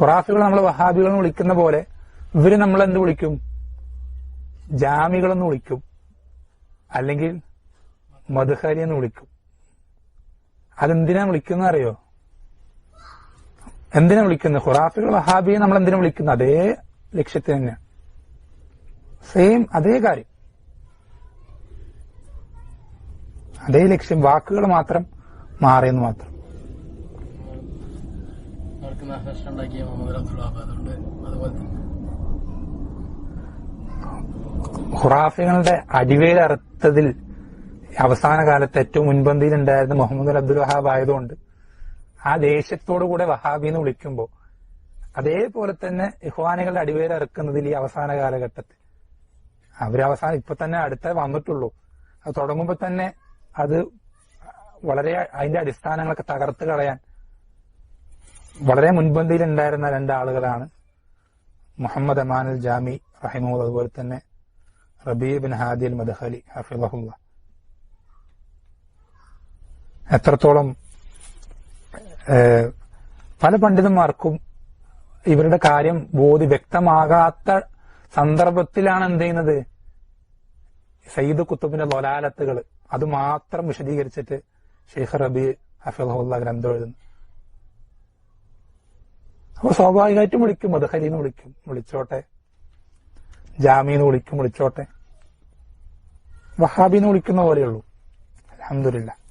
ഖുറാഫികൾ നമ്മൾ വഹാബികൾ വിളിക്കുന്ന പോലെ ഇവർ നമ്മൾ എന്ത് വിളിക്കും? ജാമികളെന്ന് വിളിക്കും. അല്ലെങ്കിൽ മധുഹരി എന്ന് വിളിക്കും. അതെന്തിനാ വിളിക്കുന്ന അറിയോ? എന്തിനാ വിളിക്കുന്നത്? ഖുറാഫികൾ വഹാബിയെ നമ്മൾ എന്തിനാ വിളിക്കുന്നത്? അതേ ലക്ഷ്യത്തിന് തന്നെ. സെയിം അതേ കാര്യം. അതേ ലക്ഷ്യം വാക്കുകൾ മാത്രം മാറിയെന്ന് മാത്രം. അവർക്ക് നാശനഷ്ടം ഉണ്ടാക്കിയ മുഹമ്മദ് അബ്ദുൽ അതുകൊണ്ട് അതുപോലെ തന്നെ. ഖുറാഫികളുടെ അടിവേലറുത്തതിൽ അവസാന കാലത്ത് ഏറ്റവും മുൻപന്തിയിൽ ഉണ്ടായിരുന്ന മുഹമ്മദ് അബ്ദുൽ വഹാബ് ആയതുകൊണ്ട് ആ ദേഷ്യത്തോടു കൂടെ വഹാബി എന്ന് വിളിക്കുമ്പോൾ അതേപോലെ തന്നെ ഇഹ്വാനികളുടെ അടിവേലറുക്കുന്നതിൽ ഈ അവസാന കാലഘട്ടത്തിൽ. അവരവസാനം ഇപ്പൊ തന്നെ അടുത്ത വന്നിട്ടുള്ളൂ. അത് തുടങ്ങുമ്പോൾ തന്നെ അത് വളരെ അതിന്റെ അടിസ്ഥാനങ്ങളൊക്കെ തകർത്ത് കളയാൻ വളരെ മുൻപന്തിയിൽ ഉണ്ടായിരുന്ന രണ്ടാളുകളാണ് മുഹമ്മദ് അമാനുൽ ജാമി റഹിമൂദ് അതുപോലെ തന്നെ റബീ ബിൻ ഹാദി അൽ മദഹലി ഹഫിളഹുല്ല എത്രത്തോളം പല പണ്ഡിതന്മാർക്കും ഇവരുടെ കാര്യം ബോധി വ്യക്തമാകാത്ത സന്ദർഭത്തിലാണ് എന്ത് ചെയ്യുന്നത്? സയ്യിദ് കുത്തുബിന്റെ ലൊലാലത്തുകൾ അത് മാത്രം വിശദീകരിച്ചിട്ട് ഷെയ്ഖ് റബി ഹഫിളഹുല്ല ഗ്രന്ഥം എഴുതുന്നു. അപ്പൊ സ്വാഭാവികമായിട്ടും വിളിക്കും. മധുഹലിന്ന് വിളിക്കും. വിളിച്ചോട്ടെ. ജാമീന്ന് വിളിക്കും. വിളിച്ചോട്ടെ. വഹാബിന്ന് വിളിക്കുന്ന പോലെയുള്ളൂ. അലഹമില്ല